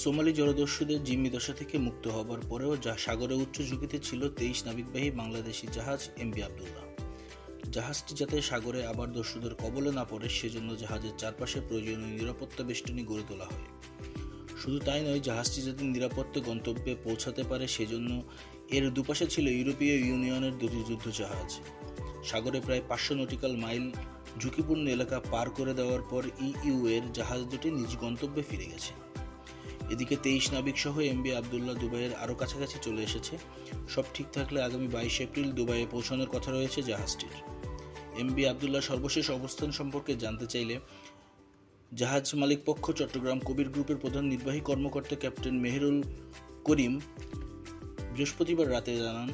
Somali জলদস্যুদের জিম্মি দশা থেকে মুক্ত হবার পরেও যা সাগরে উচ্চ ঝুঁকিতে ছিল তেইশ নাবিকবাহী বাংলাদেশি জাহাজ এমবি আবদুল্লাহ। জাহাজটি যাতে সাগরে আবার দস্যুদের কবলে না পড়ে, সেজন্য জাহাজের চারপাশে প্রয়োজনীয় নিরাপত্তা বেষ্টনী গড়ে তোলা হয়। শুধু তাই নয়, জাহাজটি যাতে নিরাপত্তা গন্তব্যে পৌঁছাতে পারে, সেজন্য এর দুপাশে ছিল ইউরোপীয় ইউনিয়নের দুটি যুদ্ধ জাহাজ। সাগরে প্রায় পাঁচশো নটিক্যাল মাইল ঝুঁকিপূর্ণ এলাকা পার করে দেওয়ার পর ইইউ এর জাহাজ দুটি নিজ গন্তব্যে ফিরে গেছে। এদিকে তেইশ নাবিক সহ এমবি আবদুল্লাহ দুবাইয়ের আরও কাছাকাছি চলে এসেছে। সব ঠিক থাকলে আগামী বাইশ এপ্রিল দুবাইয়ে পৌঁছানোর কথা রয়েছে জাহাজটির। এমবি আবদুল্লাহ সর্বশেষ অবস্থান সম্পর্কে জানতে চাইলে জাহাজ মালিক পক্ষ চট্টগ্রাম কবির গ্রুপের প্রধান নির্বাহী কর্মকর্তা ক্যাপ্টেন মেহেরুল করিম বৃহস্পতিবার রাতে জানান,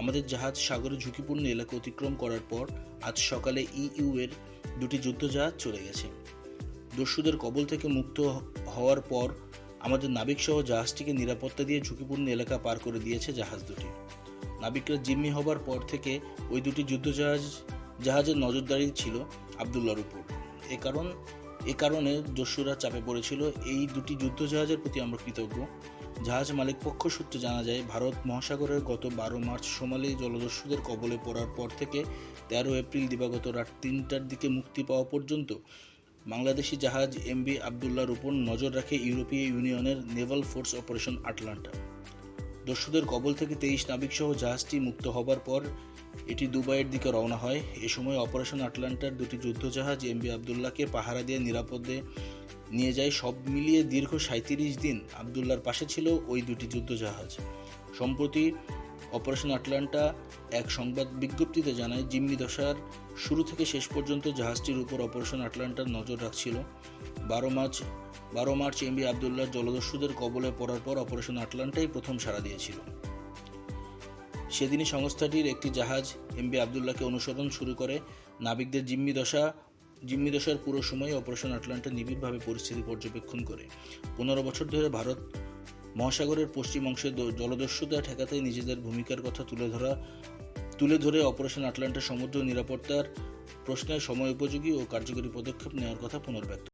আমাদের জাহাজ সাগরে ঝুঁকিপূর্ণ এলাকা অতিক্রম করার পর আজ সকালে ইইউ এর দুটি যুদ্ধজাহাজ চলে গেছে। দস্যুদের কবল থেকে মুক্ত হওয়ার পর আমাদের নাবিকসহ জাহাজটিকে নিরাপত্তা দিয়ে ঝুঁকিপূর্ণ এলাকা পার করে দিয়েছে জাহাজ দুটি। নাবিকরা জিম্মি হবার পর থেকে ওই দুটি যুদ্ধজাহাজ জাহাজের নজরদারি ছিল আবদুল্লার উপর। এ কারণ এ কারণে দস্যুরা চাপে পড়েছিল। এই দুটি যুদ্ধজাহাজের প্রতি আমরা কৃতজ্ঞ। জাহাজ মালিক পক্ষ সূত্রে জানা যায়, ভারত মহাসাগরের গত বারো মার্চ সোমালি জলদস্যুদের কবলে পড়ার পর থেকে তেরো এপ্রিল দিবাগত রাত তিনটার দিকে মুক্তি পাওয়া পর্যন্ত বাংলাদেশি জাহাজ এমবি আবদুল্লার উপর নজর রাখে ইউরোপীয় ইউনিয়নের নেভাল ফোর্স অপারেশন আটলান্টা। দস্যুদের কবল থেকে তেইশ নাবিকসহ জাহাজটি মুক্ত হবার পর এটি দুবাইয়ের দিকে রওনা হয়। এ সময় অপারেশন আটলান্টার দুটি যুদ্ধজাহাজ এমবি আবদুল্লাহকে পাহারা দিয়ে নিরাপদে নিয়ে যায়। সব মিলিয়ে দীর্ঘ সাঁত্রিশ দিন আবদুল্লার পাশে ছিল ওই দুটি যুদ্ধজাহাজ। সম্প্রতি অপারেশন আটলান্টা এক সংবাদ বিজ্ঞপ্তিতে জানায়, জিম্মি দশার শুরু থেকে শেষ পর্যন্ত জাহাজটির উপর অপারেশন আটলান্টার নজর রাখছিল। বারো মার্চ বারো মার্চ এমবি আবদুল্লাহ জলদস্যুদের কবলে পড়ার পর অপারেশন আটলান্টাই প্রথম সাড়া দিয়েছিল। সেদিনই সংস্থাটির একটি জাহাজ এমবি আবদুল্লাহকে অনুসরণ শুরু করে। নাবিকদের জিম্মি দশা, জিম্মি দশার পুরো সময় অপারেশন আটলান্টা নিবিড়ভাবে পরিস্থিতি পর্যবেক্ষণ করে। পনেরো বছর ধরে ভারত মহাসাগরের পশ্চিম অংশে জলদস্যুতা ঠেকাতে নিজেদের ভূমিকার কথা তুলে ধরা, তুলে ধরে অপারেশন আটলান্টা সমুদ্র নিরাপত্তার প্রশ্নে সময় উপযোগী ও কার্যকরী পদক্ষেপ নেওয়ার কথা পুনর্ব্যক্ত।